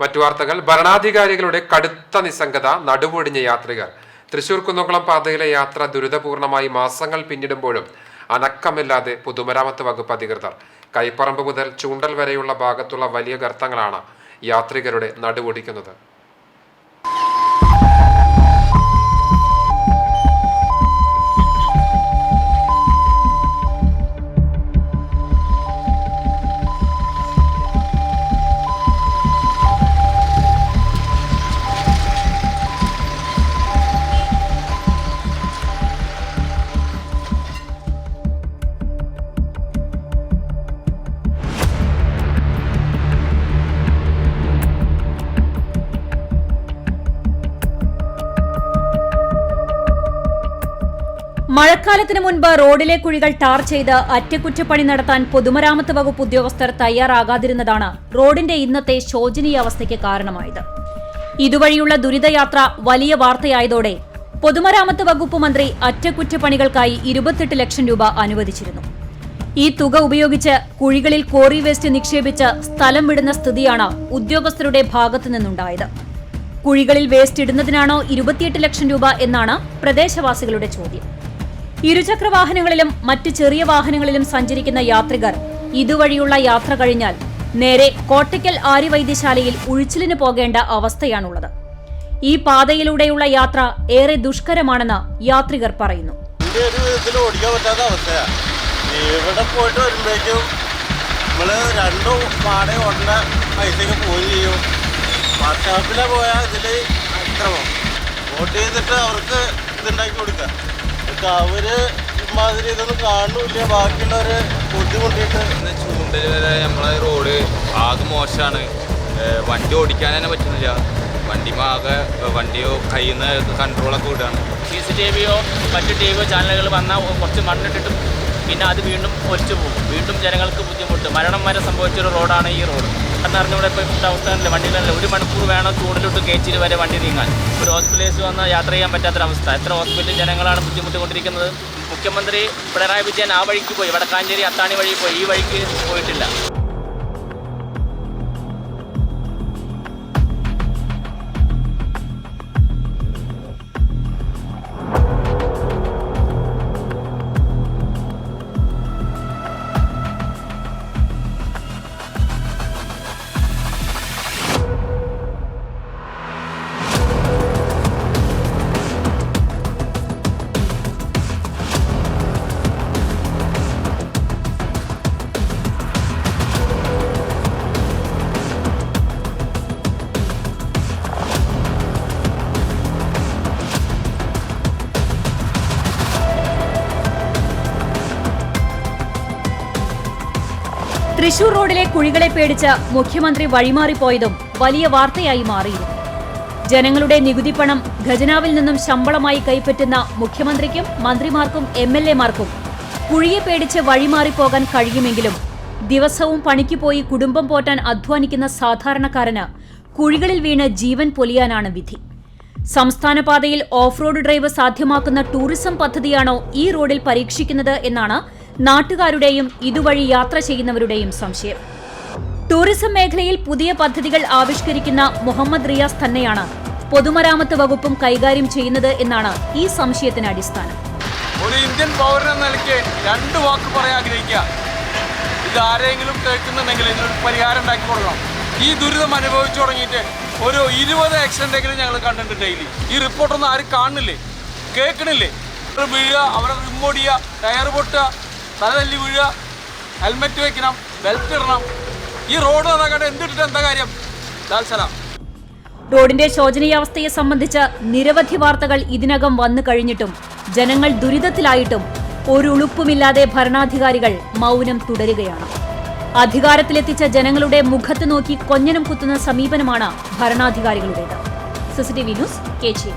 മറ്റു വാർത്തകൾ. ഭരണാധികാരികളുടെ കടുത്ത നിസ്സംഗത നടുവൊടിഞ്ഞ യാത്രികർ. തൃശൂർ കുന്നംകുളം പാതയിലെ യാത്ര ദുരിതപൂർണമായി മാസങ്ങൾ പിന്നിടുമ്പോഴും അനക്കമില്ലാതെ പൊതുമരാമത്ത് വകുപ്പ് അധികൃതർ. കൈപ്പറമ്പ് മുതൽ ചൂണ്ടൽ വരെയുള്ള ഭാഗത്തുള്ള വലിയ ഗർത്തങ്ങളാണ് യാത്രികരുടെ നടുവൊടിക്കുന്നത്. മഴക്കാലത്തിന് മുൻപ് റോഡിലെ കുഴികൾ ടാർ ചെയ്ത് അറ്റകുറ്റപ്പണി നടത്താൻ പൊതുമരാമത്ത് വകുപ്പ് ഉദ്യോഗസ്ഥർ തയ്യാറാകാതിരുന്നതാണ് റോഡിന്റെ ഇന്നത്തെ ശോചനീയാവസ്ഥയ്ക്ക് കാരണമായത്. ഇതുവഴിയുള്ള ദുരിതയാത്ര വലിയ വാർത്തയായതോടെ പൊതുമരാമത്ത് വകുപ്പ് മന്ത്രി അറ്റകുറ്റപ്പണികൾക്കായി ഇരുപത്തെട്ട് ലക്ഷം രൂപ അനുവദിച്ചിരുന്നു. ഈ തുക ഉപയോഗിച്ച് കുഴികളിൽ കോറി വേസ്റ്റ് നിക്ഷേപിച്ച് സ്ഥലം വിടുന്ന സ്ഥിതിയാണ് ഉദ്യോഗസ്ഥരുടെ ഭാഗത്തു നിന്നുണ്ടായത്. കുഴികളിൽ വേസ്റ്റ് ഇടുന്നതിനാണോ ഇരുപത്തിയെട്ട് ലക്ഷം രൂപ എന്നാണ് പ്രദേശവാസികളുടെ ചോദ്യം. ഇരുചക്ര വാഹനങ്ങളിലും മറ്റ് ചെറിയ വാഹനങ്ങളിലും സഞ്ചരിക്കുന്ന യാത്രികർ ഇതുവഴിയുള്ള യാത്ര കഴിഞ്ഞാൽ നേരെ കോട്ടയ്ക്കൽ ആര്യവൈദ്യശാലയിൽ ഉഴിച്ചിലിന് പോകേണ്ട അവസ്ഥയാണുള്ളത്. ഈ പാതയിലൂടെയുള്ള യാത്ര ഏറെ ദുഷ്കരമാണെന്ന് യാത്രികർ പറയുന്നു. ഓടിക്കാൻ പറ്റാത്ത ഇവിടെ പോയിട്ട് വരുമ്പോഴേക്കും പോയാൽ ഇതിൽ അക്രമം. വോട്ട് ചെയ്തിട്ട് അവർക്ക് ഇതുണ്ടാക്കി എന്നിട്ട് അവർ ഇമാതിരി ഇതൊന്നും കാണുന്നില്ല ബാക്കിയുള്ളവര് ബുദ്ധിമുട്ടിയിട്ട് ചൂണ്ടൽ വരെ നമ്മളെ റോഡ് ആകെ മോശമാണ് വണ്ടി ഓടിക്കാൻ തന്നെ പറ്റുന്നില്ല. വണ്ടി ആകെ വണ്ടിയോ കയ്യിൽ നിന്ന് കൺട്രോളൊക്കെ വിടുകയാണ് സി സി ടി വിയോ മറ്റു ടി വിയോ ചാനലുകൾ വന്നാൽ കുറച്ച് മണ്ണിട്ടിട്ടും പിന്നെ അത് വീണ്ടും ഒലിച്ചു പോകും. വീണ്ടും ജനങ്ങൾക്ക് ബുദ്ധിമുട്ട്. മരണം വരെ സംഭവിച്ചൊരു റോഡാണ് ഈ റോഡ് എന്നറിഞ്ഞൂടെ ഇപ്പോൾ ഇപ്പോഴത്തെ അവസ്ഥ വണ്ടിയിലല്ല? ഒരു മണിക്കൂർ വേണം ചൂടിലോട്ട് കേച്ചിൽ വരെ വണ്ടി നീങ്ങാൻ. ഒരു ഹോസ്പിറ്റലിൽ വന്ന് യാത്ര ചെയ്യാൻ പറ്റാത്തൊരവസ്ഥ. എത്ര ഹോസ്പിറ്റൽ ജനങ്ങളാണ് ബുദ്ധിമുട്ടിക്കൊണ്ടിരിക്കുന്നത്? മുഖ്യമന്ത്രി പിണറായി വിജയൻ ആ വഴിക്ക് പോയി. വടക്കാഞ്ചേരി അത്താണി വഴി പോയി. ഈ വഴിക്ക് പോയിട്ടില്ല. തൃശൂർ റോഡിലെ കുഴികളെ പേടിച്ച് മുഖ്യമന്ത്രി വഴിമാറിപ്പോയതും വലിയ വാർത്തയായി മാറിയിരുന്നു. ജനങ്ങളുടെ നികുതി പണം ഖജനാവിൽ നിന്നും ശമ്പളമായി കൈപ്പറ്റുന്ന മുഖ്യമന്ത്രിക്കും മന്ത്രിമാർക്കും എം എൽ എമാർക്കും കുഴിയെ പേടിച്ച് വഴിമാറിപ്പോകാൻ കഴിയുമെങ്കിലും ദിവസവും പണിക്ക് പോയി കുടുംബം പോറ്റാൻ അധ്വാനിക്കുന്ന സാധാരണക്കാരന് കുഴികളിൽ വീണ് ജീവൻ പൊലിയാനാണ് വിധി. സംസ്ഥാന പാതയിൽ ഓഫ് റോഡ് ഡ്രൈവ് സാധ്യമാക്കുന്ന ടൂറിസം പദ്ധതിയാണോ ഈ റോഡിൽ പരീക്ഷിക്കുന്നത് എന്നാണ് നാട്ടുകാരുടെയും ഇതുവഴി യാത്ര ചെയ്യുന്നവരുടെയും സംശയം. ടൂറിസം മേഖലയിൽ പുതിയ പദ്ധതികൾ ആവിഷ്കരിക്കുന്ന മുഹമ്മദ് റിയാസ് തന്നെയാണ് പൊതുമരാമത്ത് വകുപ്പും കൈകാര്യം ചെയ്യുന്നത് എന്നാണ് ഈ സംശയത്തിന് അടിസ്ഥാനം. ഒരു ഇന്ത്യൻ പൗരൻ നിലയ്ക്ക് രണ്ട് വാക്ക് പറയാൻ ആഗ്രഹിക്കുക. ഇത് ആരെങ്കിലും കേൾക്കുന്നുണ്ടെങ്കിൽ ഇതിനൊരു പരിഹാരം ഉണ്ടാക്കി കൊടുക്കണം. ഈ ദുരിതം അനുഭവിച്ചു തുടങ്ങിയിട്ട് ഒരു ഇരുപത് ആക്സിഡന്റെങ്കിലും ഞങ്ങൾ കണ്ടിട്ടുണ്ട് ഡെയിലി ഈ റിപ്പോർട്ടൊന്നും ആരും കാണുന്നില്ലേ? കേൾക്കണില്ലേ? വീഴുക അവരെ റിമ്മോടിയ ടയർ പൊട്ടുക തല തല്ലി വീഴുക ഹെൽമെറ്റ് വെക്കണം ബെൽറ്റ് ഇടണം. ഈ റോഡ് നന്നാക്കാണ്ട് എന്തിട്ടിട്ട് എന്താ കാര്യം? ലാൽസലാം റോഡിന്റെ ശോചനീയാവസ്ഥയെ സംബന്ധിച്ച് നിരവധി വാർത്തകൾ ഇതിനകം വന്നു കഴിഞ്ഞിട്ടും ജനങ്ങൾ ദുരിതത്തിലായിട്ടും ഒരു ഉളുപ്പുമില്ലാതെ ഭരണാധികാരികൾ മൗനം തുടരുകയാണ്. അധികാരത്തിലെത്തിച്ച ജനങ്ങളുടെ മുഖത്ത് നോക്കി കൊഞ്ഞനം കുത്തുന്ന സമീപനമാണ് ഭരണാധികാരികളുടേത്. CCTV news കേച്ചി